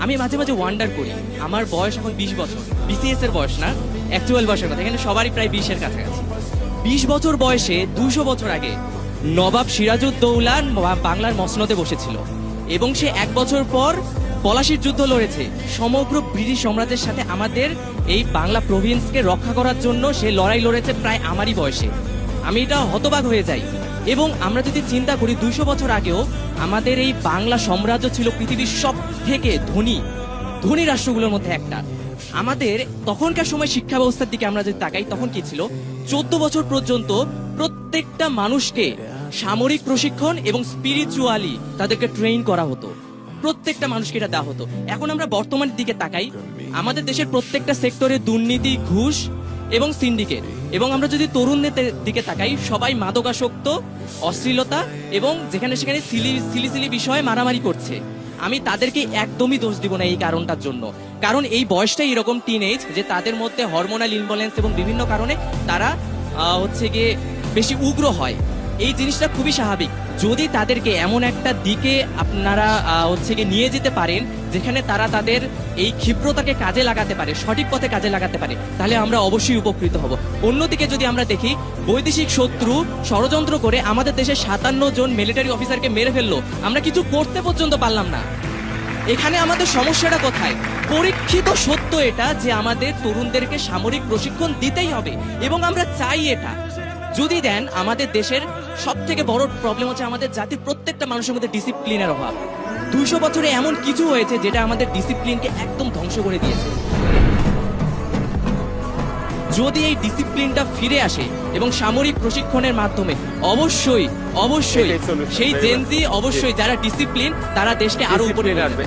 আমি মাঝে মাঝে ওয়ান্ডার করি। আমার বয়স এখন বিশ বছর। বিসিএস এর বয়স না? অ্যাকচুয়াল বয়সের কথা। এখানে সবারই প্রায় বিশের কাছাকাছি। বিশ বছর বয়সে দুশো বছর আগে নবাব সিরাজউদ্দৌলা বা- বাংলার মসনদে বসেছিল। এবং সে এক বছর পর পলাশির যুদ্ধ লড়েছে। সমগ্র ব্রিটিশ সাম্রাজ্যের সাথে আমাদের এই বাংলা প্রভিন্সকে রক্ষা করার জন্য সে লড়াই লড়েছে প্রায় আমারই বয়সে। আমি এটা হতবাক হয়ে যাই। এবং আমরা যদি চিন্তা করি দুইশো বছর আগেও আমাদের এই বাংলা সাম্রাজ্য ছিল পৃথিবীর সব থেকে ধনী ধনী রাষ্ট্রগুলোর মধ্যে একটা। আমাদের তখনকার সময় শিক্ষা ব্যবস্থার দিকে আমরা যদি তাকাই, তখন কি ছিল? চোদ্দ বছর পর্যন্ত প্রত্যেকটা মানুষকে সামরিক প্রশিক্ষণ এবং স্পিরিচুয়ালি তাদেরকে ট্রেন করা হতো। প্রত্যেকটা মানুষকে এটা দেওয়া হতো। এখন আমরা বর্তমানের দিকে তাকাই, আমাদের দেশের প্রত্যেকটা সেক্টরে দুর্নীতি, ঘুষ এবং সিন্ডিকেট। এবং আমরা যদি তরুণদের দিকে তাকাই, সবাই মাদকাসক্ত, অশ্লীলতা এবং যেখানে সেখানে সিলি সিলি সিলি বিষয়ে মারামারি করছে। আমি তাদেরকে একদমই দোষ দিব না এই কারণটার জন্য। কারণ এই বয়সটাই এরকম টিন এজ যে তাদের মধ্যে হরমোনাল ইনবলেন্স এবং বিভিন্ন কারণে তারা হচ্ছে গিয়ে বেশি উগ্র হয়। এই জিনিসটা খুবই স্বাভাবিক। যদি তাদেরকে এমন একটা দিকে আপনারা হচ্ছে গিয়ে নিয়ে যেতে পারেন, যেখানে তারা তাদের এই ক্ষিপ্রতাকে কাজে লাগাতে পারে, সঠিক পথে কাজে লাগাতে পারে, তাহলে আমরা অবশ্যই উপকৃত হব। অন্যদিকে যদি আমরা দেখি, বৈদেশিক শত্রু ষড়যন্ত্র করে আমাদের দেশে সাতান্ন জন মিলিটারি অফিসারকে মেরে ফেলল, আমরা কিছু করতে পর্যন্ত পারলাম না। এখানে আমাদের সমস্যাটা কোথায়? পরীক্ষিত সত্য এটা যে আমাদের তরুণদেরকে সামরিক প্রশিক্ষণ দিতেই হবে, এবং আমরা চাই এটা। যদি দেন আমাদের দেশের সব থেকে বড় প্রবলেম হচ্ছে আমাদের জাতির প্রত্যেকটা মানুষের মধ্যে ডিসিপ্লিনের অভাব। দুইশো বছরে এমন কিছু হয়েছে যেটা আমাদের ডিসিপ্লিনকে একদম ধ্বংস করে দিয়েছে। যদি এই ডিসিপ্লিনটা ফিরে আসে এবং সামরিক প্রশিক্ষণের মাধ্যমে অবশ্যই অবশ্যই সেই জেনজি অবশ্যই যারা ডিসিপ্লিন তারা দেশকে আরও উপরে যাবে।